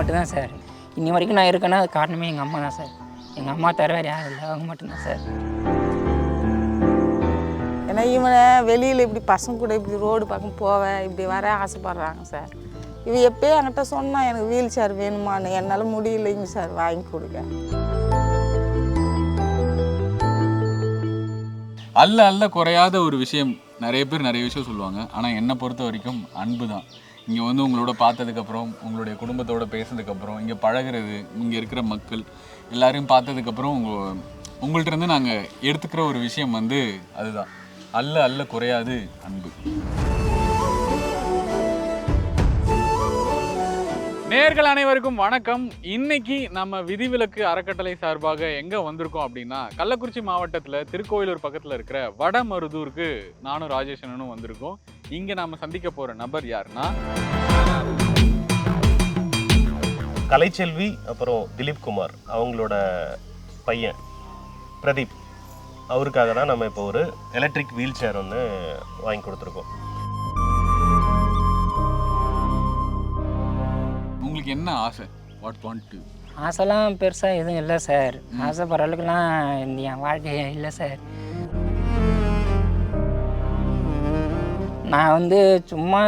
மட்டும்தான் சார். இன்னி வரைக்கும் நான் இருக்கேன்னா அது காரணமே எங்கள் அம்மா தான் சார். எங்கள் அம்மா தவிர வேறு யாரும் இல்லை. அவங்க மட்டும்தான் சார். ஏன்னா இவனை வெளியில் இப்படி பசங்க கூட இப்படி ரோடு பக்கம் போவேன் இப்படி வர ஆசைப்பட்றாங்க சார். இவன் எப்பயே என்கிட்ட சொன்னான் எனக்கு வீல் சேர் வேணுமான்னு என்னால் முடியலைங்க சார். வாங்கி கொடுங்க. அல்ல அல்ல குறையாத ஒரு விஷயம் நிறைய பேர் நிறைய விஷயம் சொல்லுவாங்க. ஆனால் என்னை பொறுத்த வரைக்கும் அன்பு தான் இங்கே வந்து உங்களோட பார்த்ததுக்கப்புறம் உங்களுடைய குடும்பத்தோட பேசுனதுக்கப்புறம் இங்கே பழகுறது இங்கே இருக்கிற மக்கள் எல்லாரையும் பார்த்ததுக்கப்புறம் உங்கள் உங்கள்கிட்ட இருந்து நாங்கள் எடுத்துக்கிற ஒரு விஷயம் வந்து அதுதான். அல்ல அல்ல குறையாது அன்பு. நேர்கள் அனைவருக்கும் வணக்கம். இன்னைக்கு நம்ம விதிவிலக்கு அறக்கட்டளை சார்பாக எங்கே வந்திருக்கோம் அப்படின்னா கள்ளக்குறிச்சி மாவட்டத்தில் திருக்கோயிலூர் பக்கத்தில் இருக்கிற வடமருதூருக்கு நானும் ராஜேஷனும் வந்திருக்கோம். இங்க நாம சந்திக்க போற நபர் யாருன்னா? கலைச்செல்வி அப்புறம் திலீப் குமார் அவங்களோட பையன் பிரதீப். அவருக்காக தான் நம்ம இப்போ ஒரு எலக்ட்ரிக் வீல் சேர் ஒன்று வாங்கி கொடுத்துருக்கோம். உங்களுக்கு என்ன ஆசை? வாட் வாண்ட் டு ஆசைலாம் பெருசாக எதுவும் இல்லை சார் ஆசைப்படுற அளவுக்குலாம் என் வாழ்க்கை இல்லை சார் நான் வந்து சும்மா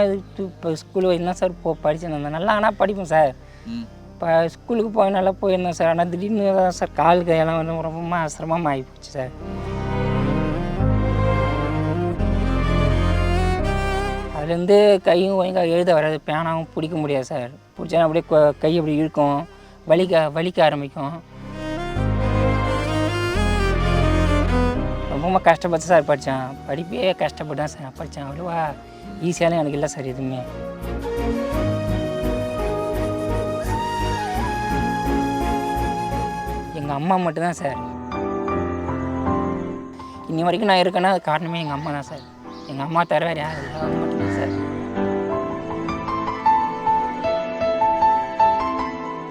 இப்போ ஸ்கூல் தான் சார் போ படிச்சுட்டு இருந்தேன். நல்லா ஆனால் படிப்பேன் சார் இப்போ ஸ்கூலுக்கு போய் நல்லா போயிருந்தேன் சார் ஆனால் திடீர்னு தான் சார் கால் கையெல்லாம் வந்து ரொம்ப சிரமமாக ஆகி போச்சு சார் அதுலேருந்து கையும் ஒழுங்காக எழுத வராது. பேனாவும் பிடிக்க முடியாது சார் பிடிச்சா அப்படியே கொ- கை அப்படி இழுக்கும். வலிக்க வலிக்க ஆரம்பிக்கும். ரொம்ப கஷ்டப்பட்டு சார் படித்தேன். படிப்பே கஷ்டப்பட்டு தான் சார் படித்தேன். அவ்வளோவா ஈஸியாலும் எனக்கு இல்லை சார் எதுவுமே. எங்கள் அம்மா மட்டும்தான் சார். இன்னி வரைக்கும் நான் இருக்கேன்னா அது காரணமே எங்கள் அம்மா தான் சார். எங்கள் அம்மா தர வேறு யாரும் இல்லை.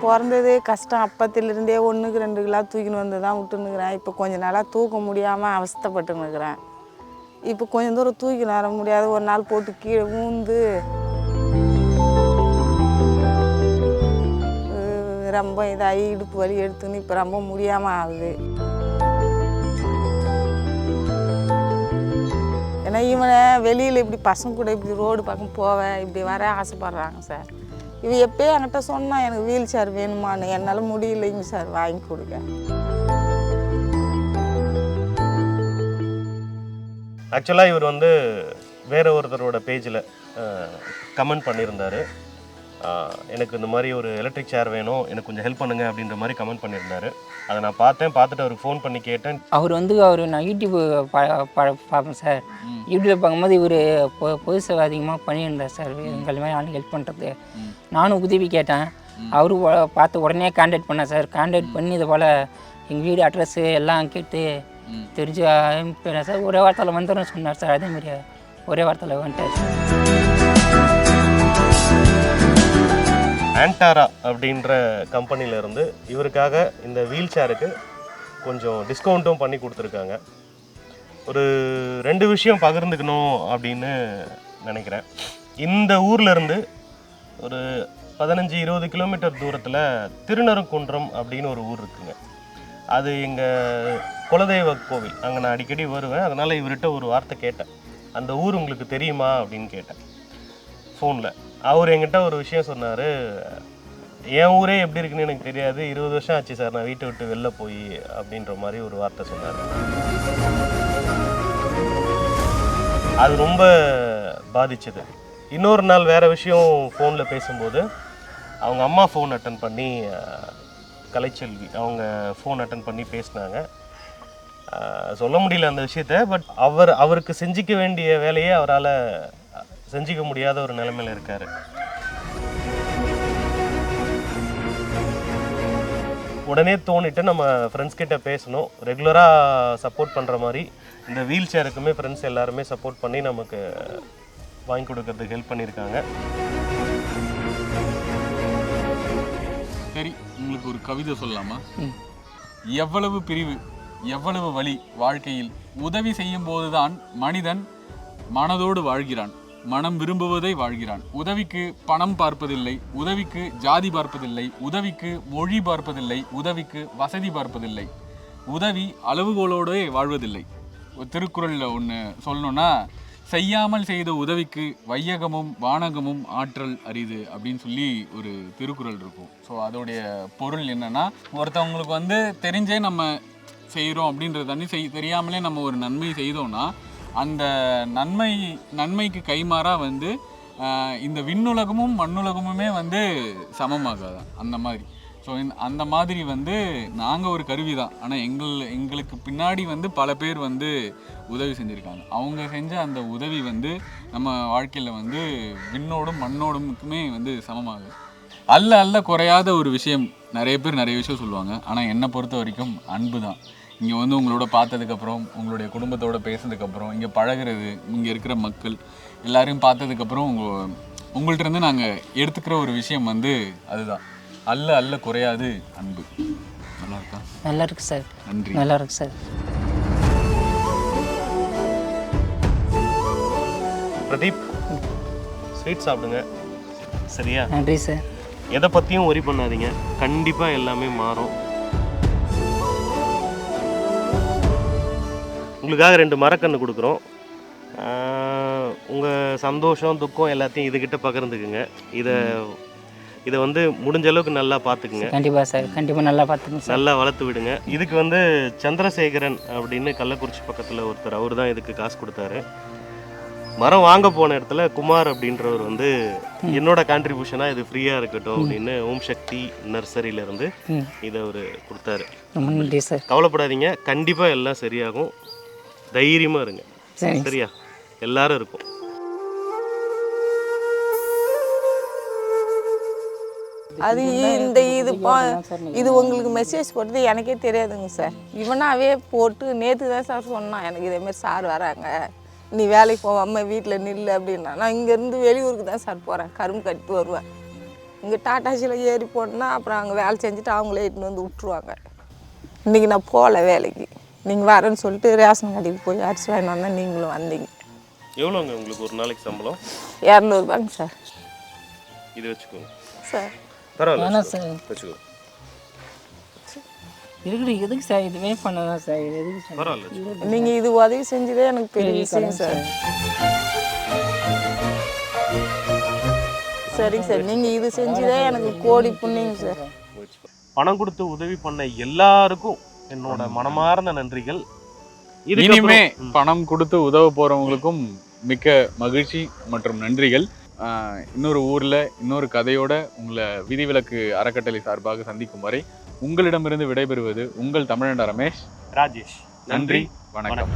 பிறந்ததே கஷ்டம். அப்பத்திலிருந்தே ஒன்றுக்கு ரெண்டு கிலோ தூக்கின்னு வந்து தான் விட்டுன்னுக்குறேன். இப்போ கொஞ்ச நாளாக தூக்க முடியாமல் அவஸ்தைப்பட்டுன்னுக்குறேன். இப்போ கொஞ்சம் தூரம் தூக்கி வர முடியாது. ஒரு நாள் போட்டு கீழே ஊந்து ரொம்ப இதாகி இடுப்பு வலி எடுத்துன்னு இப்போ ரொம்ப முடியாமல் ஆகுது. ஏன்னா இவனை வெளியில் இப்படி பசங்க கூட இப்படி ரோடு பக்கம் போவேன். இப்படி வர ஆசைப்பட்றாங்க சார். இது எப்பயே என்கிட்ட சொன்னால் எனக்கு வீல் சேர் வேணுமான்னு. என்னால் முடியலைங்க சார் வாங்கி கொடுங்க. ஆக்சுவலாக இவர் வந்து வேற ஒருத்தரோட பேஜில் கமெண்ட் பண்ணியிருந்தாரு. எனக்கு இந்த மாதிரி ஒரு எலக்ட்ரிக் சேர் வேணும். எனக்கு கொஞ்சம் ஹெல்ப் பண்ணுங்க அப்படின்ற மாதிரி கமெண்ட் பண்ணியிருந்தாரு. அதை நான் பார்த்தேன் பார்த்துட்டு அவருக்கு ஃபோன் பண்ணி கேட்டேன். அவர் வந்து அவர் நான் யூடியூப் பார்ப்பேன் சார். யூடியூப் பார்க்கும்போது இவர் பொது சேவை அதிகமாக பண்ணியிருந்தார் சார். எங்கள் மாதிரி ஆளுங்க ஹெல்ப் பண்ணுறது நானும் உதவி கேட்டேன். அவரு பார்த்து உடனே கான்டாக்ட் பண்ணேன் சார். கான்டாக்ட் பண்ணி இது போல் எங்கள் வீடு அட்ரஸ்ஸு எல்லாம் கேட்டு தெரிஞ்சு அனுப்பினேன் சார். ஒரே வாரத்தில் வந்துடும் சொன்னார் சார். அதேமாரி ஒரே வாரத்தில் வந்துட்டார் சார். ஆன்டாரா அப்படின்ற கம்பெனில இருந்து இவருக்காக இந்த வீல் சேருக்கு கொஞ்சம் டிஸ்கவுண்ட்டும் பண்ணி கொடுத்துருக்காங்க. ஒரு ரெண்டு விஷயம் பகிர்ந்துக்கணும் அப்படின்னு நினைக்கிறேன். இந்த ஊர்லேருந்து ஒரு பதினஞ்சு இருபது கிலோமீட்டர் தூரத்தில் திருநறுங்குன்றம் அப்படின்னு ஒரு ஊர் இருக்குங்க. அது எங்கள் குலதெய்வ கோவில். அங்கே நான் அடிக்கடி வருவேன். அதனால் இவர்கிட்ட ஒரு வார்த்தை கேட்டேன். அந்த ஊர் உங்களுக்கு தெரியுமா அப்படின்னு கேட்டேன். ஃபோனில் அவர் என்கிட்ட ஒரு விஷயம் சொன்னார். என் ஊரே எப்படி இருக்குன்னு எனக்கு தெரியாது. இருபது வருஷம் ஆச்சு சார். நான் வீட்டை விட்டு வெளில போய் அப்படின்ற மாதிரி ஒரு வார்த்தை சொன்னார். அது ரொம்ப பாதிச்சது. இன்னொரு நாள் வேற விஷயம் ஃபோனில் பேசும்போது அவங்க அம்மா ஃபோன் அட்டன் பண்ணி கலைச்செல்வி அவங்க ஃபோன் அட்டன் பண்ணி பேசினாங்க. சொல்ல முடியல அந்த விஷயத்த பட் அவர் அவருக்கு செஞ்சிக்க வேண்டிய வேலையை அவரால் செஞ்சிக்க முடியாத ஒரு நிலைமையில இருக்காரு. உடனே தோணிட்டு நம்ம ஃப்ரெண்ட்ஸ் கிட்ட பேசணும். ரெகுலராக சப்போர்ட் பண்ணுற மாதிரி இந்த வீல் சேருக்குமே ஃப்ரெண்ட்ஸ் எல்லாருமே சப்போர்ட் பண்ணி நமக்கு வாங்கி கொடுக்கறதுக்கு ஹெல்ப் பண்ணியிருக்காங்க. சரி உங்களுக்கு ஒரு கவிதை சொல்லலாமா. எவ்வளவு பிரிவு எவ்வளவு வலி வாழ்க்கையில் உதவி செய்யும் போதுதான் மனிதன் மனதோடு வாழ்கிறான். மனம் விரும்புவதை வாழ்கிறான். உதவிக்கு பணம் பார்ப்பதில்லை உதவிக்கு ஜாதி பார்ப்பதில்லை உதவிக்கு மொழி பார்ப்பதில்லை உதவிக்கு வசதி பார்ப்பதில்லை. உதவி அளவுகோலோடே வாழ்வதில்லை. திருக்குறளில் ஒன்று சொல்லணும்னா செய்யாமல் செய்த உதவிக்கு வையகமும் வானகமும் ஆற்றல் அரிது அப்படின்னு சொல்லி ஒரு திருக்குறள் இருக்கும். ஸோ அதோடைய பொருள் என்னென்னா ஒருத்தவங்களுக்கு வந்து தெரிஞ்சே நம்ம செய்கிறோம் அப்படின்றது தண்ணி செய் தெரியாமலே நம்ம ஒரு நன்மை செய்தோம்னா அந்த நன்மை நன்மைக்கு கைமாறா வந்து இந்த விண்ணுலகமும் மண்ணுலகமுமே வந்து சமமாகாது அந்த மாதிரி. ஸோ அந்த மாதிரி வந்து நாங்கள் ஒரு கருவி தான். ஆனால் எங்கள் எங்களுக்கு பின்னாடி வந்து பல பேர் வந்து உதவி செஞ்சுருக்காங்க. அவங்க செஞ்ச அந்த உதவி வந்து நம்ம வாழ்க்கையில் வந்து விண்ணோடும் மண்ணோடுமுக்குமே வந்து சமமாகுது. அல்ல அல்ல குறையாத ஒரு விஷயம். நிறைய பேர் நிறைய விஷயம் சொல்லுவாங்க. ஆனால் என்னை பொறுத்த வரைக்கும் அன்பு தான். இங்கே வந்து உங்களோட பார்த்ததுக்கப்புறம் உங்களுடைய குடும்பத்தோட பேசுனதுக்கப்புறம் இங்கே பழகுறது இங்கே இருக்கிற மக்கள் எல்லாரையும் பார்த்ததுக்கப்புறம் உங்கள் உங்கள்ட்ட இருந்து நாங்கள் எடுத்துக்கிற ஒரு விஷயம் வந்து அதுதான். அல்ல அல்ல குறையாது அன்பு. நல்லா இருக்கா? நல்லா இருக்கு சார். நன்றி. நல்லா இருக்கு சார். பிரதீப் ஸ்வீட் சாப்பிடுங்க. சரியா? நன்றி சார். எதை பற்றியும் ஒரி பண்ணாதீங்க. கண்டிப்பாக எல்லாமே மாறும். உங்களுக்காக ரெண்டு மரக்கன்று கொடுக்குறோம். உங்கள் சந்தோஷம் துக்கம் எல்லாத்தையும் இதுகிட்ட பகிர்ந்துக்குங்க. இதை இதை வந்து முடிஞ்ச அளவுக்கு நல்லா பார்த்துக்குங்க கண்டிப்பாக சார். கண்டிப்பாக நல்லா பார்த்துக்கங்க நல்லா வளர்த்து விடுங்க. இதுக்கு வந்து சந்திரசேகரன் அப்படின்னு கள்ளக்குறிச்சி பக்கத்தில் ஒருத்தர் அவர் தான் இதுக்கு காசு கொடுத்தாரு. மரம் வாங்க போன இடத்துல குமார் அப்படின்றவர் வந்து என்னோட கான்ட்ரிபியூஷனாக இது ஃப்ரீயாக இருக்கட்டும் அப்படின்னு ஓம் சக்தி நர்சரியில இருந்து ம். இதை அவர் கொடுத்தாரு. ரொம்ப நன்றி சார். கவலைப்படாதீங்க. கண்டிப்பாக எல்லாம் சரியாகும். தைரியமாக இருங்க. சரியா? எல்லாரும் இருக்கும். அது இந்த இது பா இது உங்களுக்கு மெசேஜ் போட்டது எனக்கே தெரியாதுங்க சார். இவனாவே போட்டு நேற்று தான் சார் சொன்னான். எனக்கு இதேமாரி சார் வராங்க. நீ வேலைக்கு போகாமல் வீட்டில் நில்லு அப்படின்னா நான் இங்கேருந்து வெளியூருக்கு தான் சார் போகிறேன் கரும்பு கட்டிட்டு வருவேன். இங்கே டாட்டாசியில் ஏறி போனேன்னா அப்புறம் அங்கே வேலை செஞ்சுட்டு அவங்களே இட்டுன்னு வந்து விட்ருவாங்க இன்றைக்கி நான் போகல வேலைக்கு. நீங்கள் வரேன்னு சொல்லிட்டு ரேஷன் கடைக்கு போய் அரிசி வாங்கிட்டு வந்தேன் நீங்களும் வந்தீங்க. எவ்வளோங்க உங்களுக்கு ஒரு நாளைக்கு சம்பளம்? இரநூறுபாங்க சார். இது வச்சுக்கோங்க. சார். பரவாயில்ல சார். வச்சுக்கோ. இருக்குது எதுக்கு சார் இதுவே பண்ணதான் சார்? இது எதுக்கு பரவாயில்ல. நீங்கள் இது உதவி செஞ்சதே எனக்கு பெரிய விஷயம் சார். சரிங்க சார். நீங்கள் இது செஞ்சதே எனக்கு கோடி புண்ணியங்க சார். பணம் கொடுத்து உதவி பண்ண எல்லாருக்கும் என்னோட மனமார்ந்த நன்றிகள். இனிமே பணம் கொடுத்து உதவ போறவங்களுக்கும் மிக்க மகிழ்ச்சி மற்றும் நன்றிகள். இன்னொரு ஊர்ல இன்னொரு கதையோட உங்களை விதிவிலக்கு அறக்கட்டளை சார்பாக சந்திக்கும் வரை உங்களிடமிருந்து விடைபெறுவது உங்கள் தமிழண்ட ரமேஷ். ராஜேஷ். நன்றி வணக்கம்.